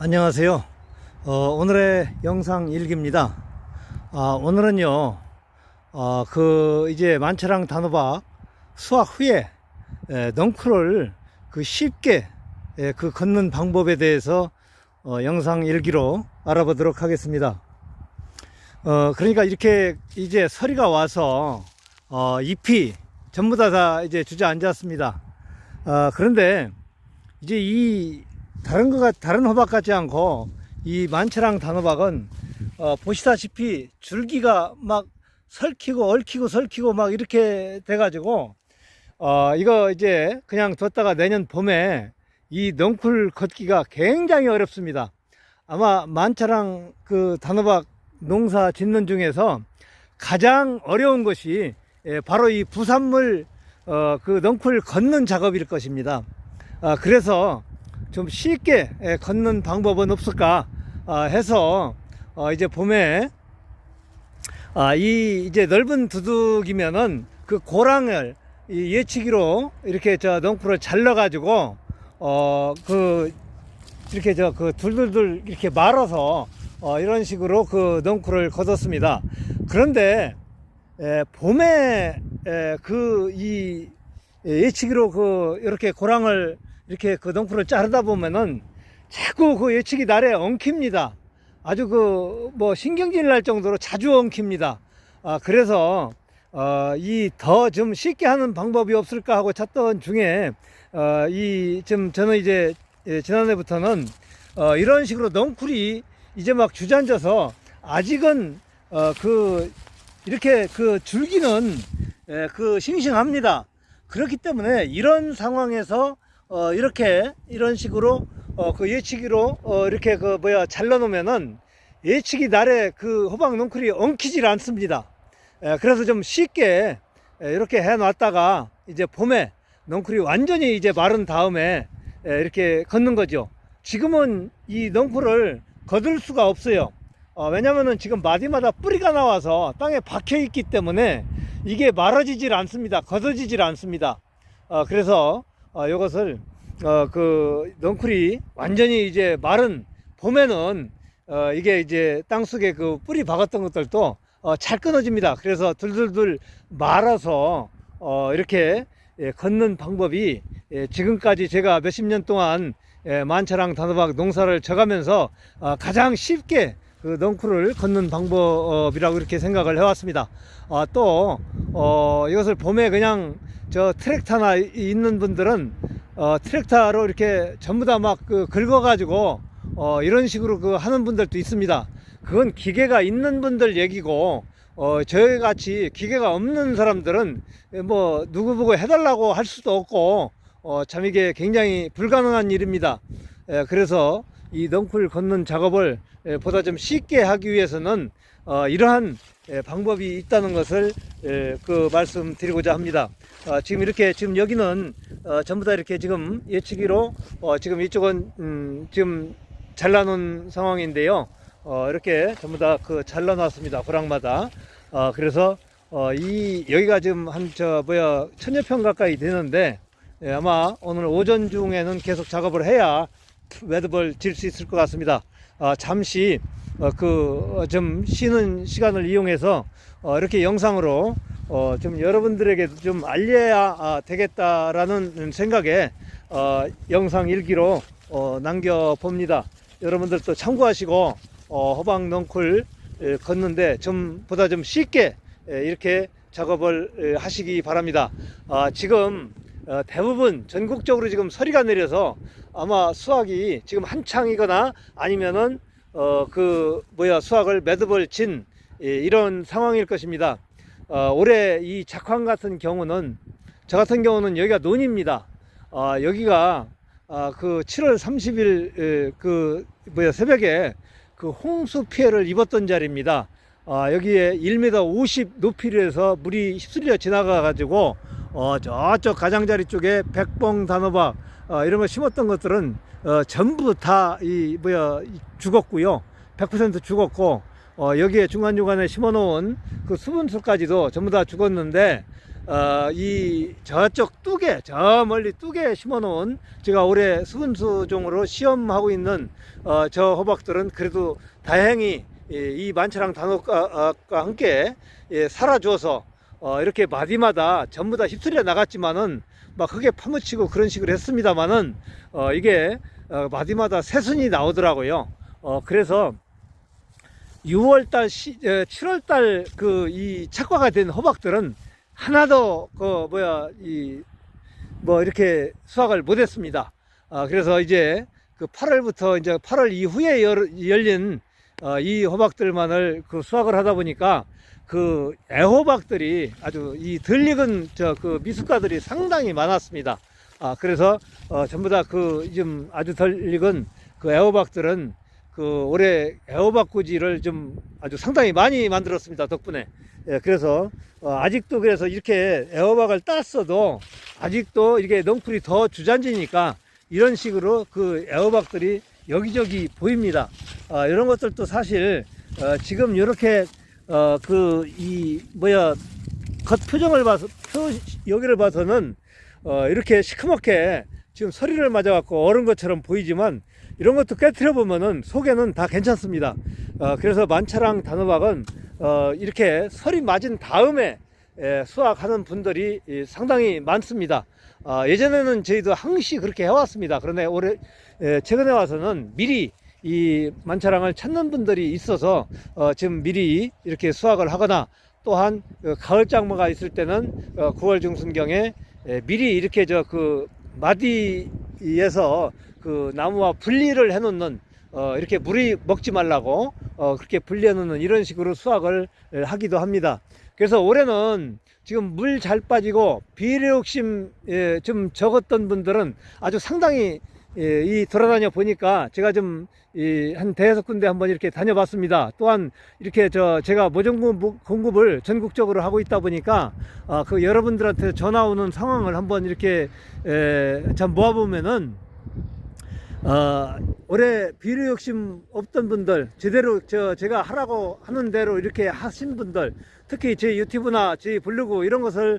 안녕하세요. 어, 오늘의 영상 일기입니다. 아, 오늘은요, 어, 그, 이제 만차랑 단호박 수확 후에 에, 넝쿨을 그 쉽게 에, 그 걷는 방법에 대해서 어, 영상 일기로 알아보도록 하겠습니다. 어, 그러니까 이렇게 이제 서리가 와서 어, 잎이 전부 다, 다 이제 주저앉았습니다. 어, 그런데 이제 이 다른 거가 다른 호박 같지 않고 이 만차랑 단호박은 어, 보시다시피 줄기가 막 설키고 얽히고 설키고 막 이렇게 돼가지고 어, 이거 이제 그냥 뒀다가 내년 봄에 이 넝쿨 걷기가 굉장히 어렵습니다. 아마 만차랑 그 단호박 농사 짓는 중에서 가장 어려운 것이 예, 바로 이 부산물 어, 그 넝쿨 걷는 작업일 것입니다. 아, 그래서 좀 쉽게 예, 걷는 방법은 없을까 아, 해서 어, 이제 봄에 아, 이 이제 넓은 두둑이면은 그 고랑을 이 예치기로 이렇게 저 넝쿨을 잘라 가지고 어 그 이렇게 저 그 둘둘둘 이렇게 말아서 어 이런 식으로 그 넝쿨을 걷었습니다. 그런데 에, 봄에 그 이 예치기로 그 이렇게 고랑을 이렇게 그 넝쿨을 자르다 보면은 자꾸 그 예치기 날에 엉킵니다. 아주 그 뭐 신경질 날 정도로 자주 엉킵니다. 아 그래서 어, 이 더 좀 쉽게 하는 방법이 없을까 하고 찾던 중에 어, 이 좀 저는 이제 예, 지난해부터는 어, 이런 식으로 넝쿨이 이제 막 주저앉아서 아직은 어, 그 이렇게 그 줄기는 예, 그 싱싱합니다. 그렇기 때문에 이런 상황에서 어, 이렇게 이런 식으로 어, 그 예치기로 어, 이렇게 그 뭐야 잘라 놓으면은 예치기 날에 그 호박 넝쿨이 엉키질 않습니다. 예, 그래서 좀 쉽게 예, 이렇게 해 놨다가 이제 봄에 넝쿨이 완전히 이제 마른 다음에 예, 이렇게 걷는 거죠. 지금은 이 넝쿨을 거둘 수가 없어요. 어, 왜냐면은 지금 마디마다 뿌리가 나와서 땅에 박혀 있기 때문에 이게 말아지질 않습니다. 걷어지질 않습니다. 어, 그래서 어, 이것을 어, 그 넝쿨이 완전히 이제 마른 봄에는 어, 이게 이제 땅 속에 그 뿌리 박았던 것들도 어, 잘 끊어집니다. 그래서 둘둘둘 말아서 어, 이렇게 예, 걷는 방법이 예, 지금까지 제가 몇십 년 동안 예, 만차랑 단호박 농사를 져가면서 어, 가장 쉽게 그 넝쿨을 걷는 방법이라고 이렇게 생각을 해왔습니다. 아, 또 어, 이것을 봄에 그냥 저 트랙터나 있는 분들은 어, 트랙터로 이렇게 전부 다 막 그 긁어가지고 어, 이런 식으로 그 하는 분들도 있습니다. 그건 기계가 있는 분들 얘기고 어, 저희 같이 기계가 없는 사람들은 뭐 누구 보고 해달라고 할 수도 없고 어, 참 이게 굉장히 불가능한 일입니다. 에, 그래서 이 넝쿨 걷는 작업을 에, 보다 좀 쉽게 하기 위해서는 어, 이러한 에, 방법이 있다는 것을 에, 그 말씀드리고자 합니다. 어, 지금 이렇게 지금 여기는 어, 전부 다 이렇게 지금 예치기로 어, 지금 이쪽은 음, 지금 잘라놓은 상황인데요. 어, 이렇게 전부 다 그 잘라놨습니다. 고랑마다. 어, 그래서 어, 이 여기가 지금 한 저 뭐야 천여 평 가까이 되는데 예, 아마 오늘 오전 중에는 계속 작업을 해야 매듭을 질 수 있을 것 같습니다. 아, 잠시 어, 그좀 쉬는 시간을 이용해서 어, 이렇게 영상으로 어, 좀 여러분들에게 좀 알려야 아, 되겠다라는 생각에 어, 영상 일기로 어, 남겨 봅니다. 여러분들도 참고하시고 어, 호박 넝쿨 에, 걷는데 좀 보다 좀 쉽게 에, 이렇게 작업을 에, 하시기 바랍니다. 아, 지금 어, 대부분 전국적으로 지금 서리가 내려서 아마 수확이 지금 한창이거나 아니면은 어, 그 뭐야 수확을 매듭을 진 예, 이런 상황일 것입니다. 어, 올해 이 작황 같은 경우는 저 같은 경우는 여기가 논입니다. 아, 여기가 아, 그 7월 30일 에, 그 뭐야 새벽에 그 홍수 피해를 입었던 자리입니다. 아, 여기에 1m 50 높이로 해서 물이 휩쓸려 지나가 가지고 어, 저쪽 가장자리 쪽에 백봉 단호박 어, 이런 거 심었던 것들은 어, 전부 다 이 뭐야 이 죽었고요. 100% 죽었고 어, 여기에 중간중간에 심어 놓은 그 수분수까지도 전부 다 죽었는데 어, 이 저쪽 뚝에 저 멀리 뚝에 심어놓은 제가 올해 수분수종으로 시험하고 있는 어, 저 호박들은 그래도 다행히 이, 이 만차랑 단호과 과 함께 예, 살아줘서 어, 이렇게 마디마다 전부 다 휩쓸려 나갔지만은 막 크게 파묻히고 그런 식으로 했습니다만은 어, 이게 어, 마디마다 새순이 나오더라고요. 어, 그래서 6월달, 7월달 그 이 착과가 된 호박들은 하나도 그 뭐야 이 뭐 이렇게 수확을 못했습니다. 아, 그래서 이제 그 8월부터 이제 8월 이후에 열, 열린 어, 이 호박들만을 그 수확을 하다 보니까 그 애호박들이 아주 이덜 익은 저 그 미숫가들이 상당히 많았습니다. 아, 그래서 어, 전부 다 그 좀 아주 덜 익은 그 애호박들은 그 올해 애호박 구지를 좀 아주 상당히 많이 만들었습니다. 덕분에. 예, 그래서 어, 아직도 그래서 이렇게 애호박을 땄어도 아직도 이게 넝쿨이 더 주잔지니까 이런 식으로 그 애호박들이 여기저기 보입니다. 아, 이런 것들도 사실 어, 지금 이렇게 어, 그 이 뭐야 겉 표정을 봐서 표, 여기를 봐서는 어, 이렇게 시커멓게 지금 서리를 맞아갖고 얼은 것처럼 보이지만 이런 것도 깨뜨려 보면은 속에는 다 괜찮습니다. 어, 그래서 만차랑 단호박은 어, 이렇게 설이 맞은 다음에 예, 수확하는 분들이 이, 상당히 많습니다. 어, 예전에는 저희도 항시 그렇게 해왔습니다. 그런데 올해 예, 최근에 와서는 미리 이 만차랑을 찾는 분들이 있어서 어, 지금 미리 이렇게 수확을 하거나 또한 그 가을 장마가 있을 때는 어, 9월 중순경에 예, 미리 이렇게 저 그 마디에서 그 나무와 분리를 해놓는 어, 이렇게 물이 먹지 말라고 어, 그렇게 분리해 놓는 이런 식으로 수확을 예, 하기도 합니다. 그래서 올해는 지금 물 잘 빠지고 비료 욕심 예, 좀 적었던 분들은 아주 상당히 예, 이 돌아다녀 보니까 제가 좀한 대여섯 군데 한번 이렇게 다녀봤습니다. 또한 이렇게 저 제가 모종 공급을 전국적으로 하고 있다 보니까 아, 그 여러분들한테 전화 오는 상황을 한번 이렇게 에, 참 모아보면은 어, 올해 비료 욕심 없던 분들, 제대로 저 제가 하라고 하는 대로 이렇게 하신 분들, 특히 제 유튜브나 제 블로그 이런 것을 어,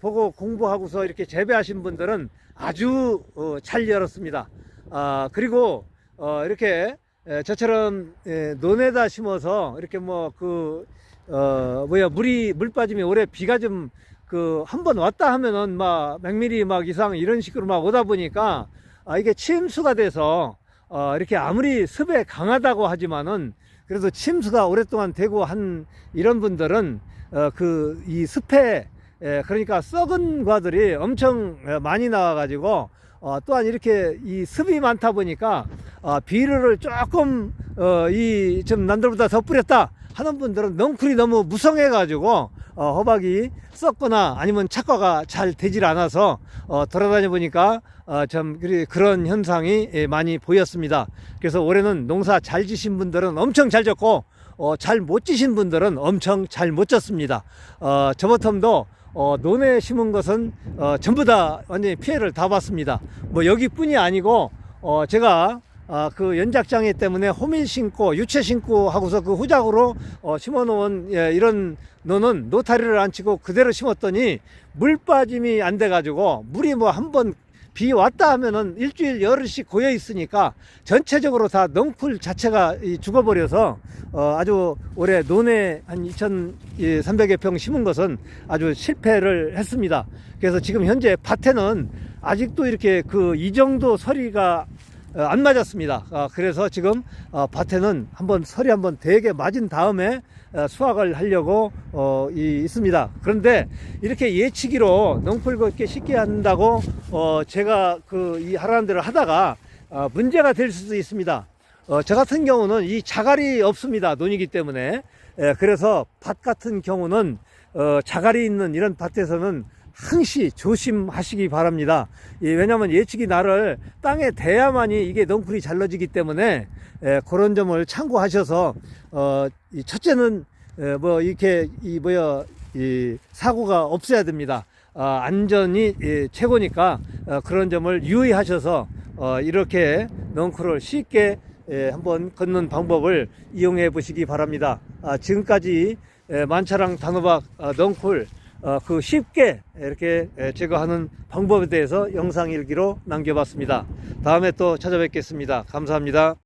보고 공부하고서 이렇게 재배하신 분들은 아주 어, 잘 열었습니다. 아, 그리고 어, 이렇게 에, 저처럼 에, 논에다 심어서 이렇게 뭐그 어, 뭐야 물이 물 빠짐이 올해 비가 좀 그 한 번 왔다 하면은 막 맥밀리 막 이상 이런 식으로 막 오다 보니까 아, 이게 침수가 돼서 어, 이렇게 아무리 습에 강하다고 하지만은 그래도 침수가 오랫동안 되고 한 이런 분들은 어, 그 이 습에 에, 그러니까 썩은 과들이 엄청 에, 많이 나와가지고 어, 또한 이렇게 이 습이 많다 보니까 어, 비료를 조금 어, 이좀 남들보다 더 뿌렸다 하는 분들은 넝쿨이 너무 무성해가지고 어, 호박이 썩거나 아니면 착과가 잘 되질 않아서 어, 돌아다녀 보니까 어, 참 그런 현상이 예, 많이 보였습니다. 그래서 올해는 농사 잘 지신 분들은 엄청 잘 졌고 어, 잘 못 지신 분들은 엄청 잘 못 졌습니다. 어, 저버텀도 어, 논에 심은 것은 어, 전부 다 완전히 피해를 다 봤습니다. 뭐 여기뿐이 아니고 어, 제가 아, 그 연작장애 때문에 호밀 심고 유채 심고 하고서 그 후작으로 어, 심어놓은 예, 이런 노는 노타리를 안 치고 그대로 심었더니 물 빠짐이 안 돼가지고 물이 뭐 한 번 비 왔다 하면은 일주일 열흘씩 고여 있으니까 전체적으로 다 넝쿨 자체가 이 죽어버려서 어, 아주 올해 논에 한 2,300여 평 심은 것은 아주 실패를 했습니다. 그래서 지금 현재 밭에는 아직도 이렇게 그 이 정도 서리가 어, 안 맞았습니다. 어, 그래서 지금 어, 밭에는 한번 설이 한번 되게 맞은 다음에 어, 수확을 하려고 어, 이, 있습니다. 그런데 이렇게 예치기로 넝풀 걷게 쉽게 한다고 어, 제가 그 이 하라는 대로 하다가 어, 문제가 될 수도 있습니다. 어, 저 같은 경우는 이 자갈이 없습니다. 논이기 때문에. 예, 그래서 밭 같은 경우는 어, 자갈이 있는 이런 밭에서는 항시 조심하시기 바랍니다. 예, 왜냐하면 예측이 나를 땅에 대야만이 이게 넝쿨이 잘라지기 때문에 예, 그런 점을 참고하셔서 어, 이 첫째는 예, 뭐 이렇게 이 뭐야 이 사고가 없어야 됩니다. 아, 안전이 예, 최고니까 어, 그런 점을 유의하셔서 어, 이렇게 넝쿨을 쉽게 예, 한번 걷는 방법을 이용해 보시기 바랍니다. 아, 지금까지 예, 만차랑 단호박 아, 넝쿨 어, 그 쉽게 이렇게 에, 제거하는 방법에 대해서 영상 일기로 남겨봤습니다. 다음에 또 찾아뵙겠습니다. 감사합니다.